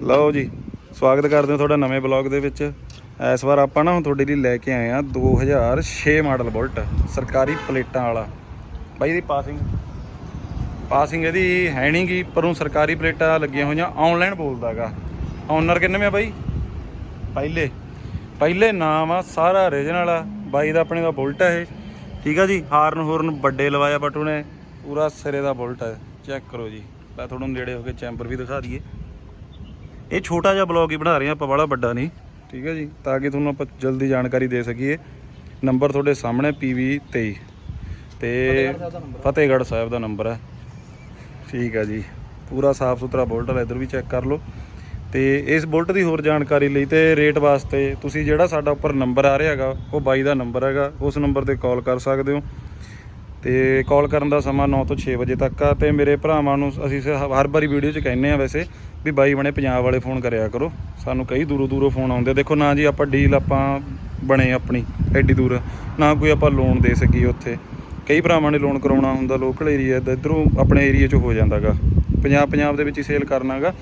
ਲਓ ਜੀ, ਸਵਾਗਤ ਕਰਦੇ ਹਾਂ ਤੁਹਾਡਾ ਨਵੇਂ ਬਲੌਗ ਦੇ ਵਿੱਚ। ਇਸ ਵਾਰ ਆਪਾਂ ਨਾ ਹੁਣ ਤੁਹਾਡੇ ਲਈ ਲੈ ਕੇ ਆਏ ਆ 2006 ਮਾਡਲ ਬੁਲਟ, ਸਰਕਾਰੀ ਪਲੇਟਾਂ ਵਾਲਾ। ਬਾਈ ਇਹਦੀ ਪਾਸਿੰਗ ਪਾਸਿੰਗ ਇਹਦੀ ਹੈ ਨਹੀਂ ਗੀ, ਪਰ ਉਹ ਸਰਕਾਰੀ ਪਲੇਟਾਂ ਲੱਗੀਆਂ ਹੋਈਆਂ ਆਨਲਾਈਨ ਬੋਲਦਾਗਾ ਓਨਰ ਕਿੰਨੇ ਆ ਬਾਈ? ਪਹਿਲੇ ਪਹਿਲੇ ਨਾਮ ਆ, ਸਾਰਾ ਓਰੀਜਨਲ ਆ। ਬਾਈ ਦਾ ਆਪਣੇ ਦਾ ਬੁਲਟ ਹੈ ਇਹ। ਠੀਕ ਆ ਜੀ ਹਾਰਨ ਹੂਰਨ ਵੱਡੇ ਲਵਾਇਆ ਬਟੂ ਨੇ, ਪੂਰਾ ਸਿਰੇ ਦਾ ਬੁਲਟ ਹੈ ਚੈੱਕ ਕਰੋ ਜੀ, ਮੈਂ ਤੁਹਾਨੂੰ ਨੇੜੇ ਹੋ ਕੇ ਚੈਂਬਰ ਵੀ ਦਿਖਾ ਦਈਏ। ਇਹ ਛੋਟਾ ਜਿਹਾ ਬਲੌਗ ਹੀ ਬਣਾ ਰਹੇ ਹਾਂ, ਆਪਾਂ ਬੜਾ ਵੱਡਾ ਨਹੀਂ। ਠੀਕ ਹੈ ਜੀ, ਤਾਂ ਕਿ ਤੁਹਾਨੂੰ ਆਪਾਂ ਜਲਦੀ ਜਾਣਕਾਰੀ ਦੇ ਸਕੀਏ। ਨੰਬਰ ਤੁਹਾਡੇ ਸਾਹਮਣੇ PV 23 ਤੇ ਫਤਿਹਗੜ੍ਹ ਸਾਹਿਬ ਦਾ ਨੰਬਰ ਹੈ। ਠੀਕ ਹੈ ਜੀ, ਪੂਰਾ ਸਾਫ਼ ਸੁਥਰਾ ਬੁਲਟ ਹੈ, ਇਧਰ ਵੀ ਚੈੱਕ ਕਰ ਲਓ। ਤੇ ਇਸ ਬੁਲਟ ਦੀ ਹੋਰ ਜਾਣਕਾਰੀ ਲਈ ਤੇ ਰੇਟ ਵਾਸਤੇ ਤੁਸੀਂ ਜਿਹੜਾ ਸਾਡਾ ਉੱਪਰ ਨੰਬਰ ਆ ਰਿਹਾ ਹੈਗਾ, ਉਹ ਬਾਈ ਦਾ ਨੰਬਰ ਹੈਗਾ, ਉਸ ਨੰਬਰ ਤੇ ਕਾਲ ਕਰ ਸਕਦੇ ਹੋ। ਤੇ ਕਾਲ ਕਰਨ ਦਾ ਸਮਾਂ 9 ਤੋਂ 6 ਵਜੇ ਤੱਕ ਆ ਤੇ ਮੇਰੇ ਭਰਾਵਾਂ ਨੂੰ ਅਸੀਂ ਸ- ਹਰ ਵਾਰੀ ਵੀਡੀਓ 'ਚ ਕਹਿੰਨੇ ਆ ਵੈਸੇ ਵੀ ਬਾਈ ਬਣੇ ਪੰਜਾਬ ਵਾਲੇ ਫੋਨ ਕਰਿਆ ਕਰੋ। ਸਾਨੂੰ ਕਈ ਦੂਰੋਂ ਦੂਰੋਂ ਫੋਨ ਆਉਂਦੇ ਦੇਖੋ ਨਾ ਜੀ ਆਪਾਂ ਡੀਲ ਆਪਾਂ ਬਣੇ ਆਪਣੀ, ਐਡੀ ਦੂਰ। ਨਾ ਕੋਈ ਆਪਾਂ ਲੋਨ ਦੇ ਸਕੀਏ ਉੱਥੇ। ਕਈ ਭਰਾਵਾਂ ਨੇ ਲੋਨ ਕਰਾਉਣਾ ਹੁੰਦਾ ਲੋਕਲ ਏਰੀਆ ਦਾ, ਇਧਰੋਂ ਆਪਣੇ ਏਰੀਆ 'ਚ ਹੋ ਜਾਂਦਾਗਾ ਪੰਜਾਬ ਪੰਜਾਬ ਦੇ ਵਿੱਚ ਹੀ ਸੇਲ ਕਰਨਾਗਾ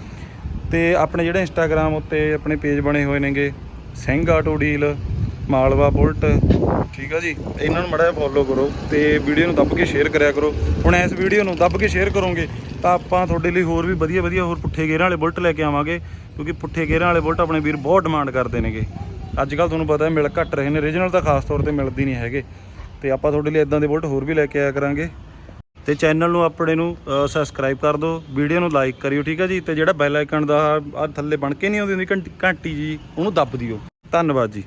ਤੇ ਆਪਣੇ ਜਿਹੜੇ ਇੰਸਟਾਗ੍ਰam ਉੱਤੇ ਆਪਣੇ ਪੇਜ ਬਣੇ ਹੋਏ ਨੇਗੇ, Singh auto deal Malwa Bullet, ਠੀਕ ਆ ਜੀ। ਇਹਨਾਂ ਨੂੰ ਮੜਾ ਫੋਲੋ ਕਰੋ ਤੇ ਵੀਡੀਓ ਨੂੰ ਦੱਬ ਕੇ ਸ਼ੇਅਰ ਕਰਿਆ ਕਰੋ। ਹੁਣ ਇਸ ਵੀਡੀਓ ਨੂੰ ਦੱਬ ਕੇ ਸ਼ੇਅਰ ਕਰੋਗੇ, ਤਾਂ ਆਪਾਂ ਤੁਹਾਡੇ ਲਈ ਹੋਰ ਵੀ ਵਧੀਆ ਵਧੀਆ ਹੋਰ ਪੁੱਠੇ ਗੇਰਾਂ ਵਾਲੇ ਬੁਲਟ ਲੈ ਕੇ ਆਵਾਂਗੇ, ਕਿਉਂਕਿ ਪੁੱਠੇ ਗੇਅਰਾਂ ਵਾਲੇ ਬੁਲਟ ਆਪਣੇ ਵੀਰ ਬਹੁਤ ਡਿਮਾਂਡ ਕਰਦੇ ਨੇਗੇ। ਅੱਜ ਕੱਲ ਤੁਹਾਨੂੰ ਪਤਾ ਹੈ, ਮਿਲ ਘੱਟ ਰਹੇ ਨੇ ਰੀਜਨਲ ਤਾਂ ਖਾਸ ਤੌਰ ਤੇ ਮਿਲਦੀ ਨਹੀਂ ਹੈਗੇ। ਤੇ ਆਪਾਂ ਤੁਹਾਡੇ ਲਈ ਇਦਾਂ ਦੇ ਬੁਲਟ ਹੋਰ ਵੀ ਲੈ ਕੇ ਆਇਆ ਕਰਾਂਗੇ। ਤੇ ਚੈਨਲ ਨੂੰ ਆਪਣੇ ਨੂੰ ਸਬਸਕ੍ਰਾਈਬ ਕਰ ਦਿਓ ਵੀਡੀਓ ਨੂੰ ਲਾਈਕ ਕਰਿਓ, ਠੀਕ ਹੈ ਜੀ। ਤੇ ਜਿਹੜਾ ਬੈਲ ਆਈਕਨ ਦਾ ਆ ਥੱਲੇ ਬਣ ਕੇ ਨਹੀਂ ਆਉਂਦੀ ਹੁੰਦੀ ਘੰਟੀ- ਘੰਟੀ ਜੀ, ਉਹਨੂੰ ਦੱਬ ਦਿਓ। ਧੰਨਵਾਦ ਜੀ।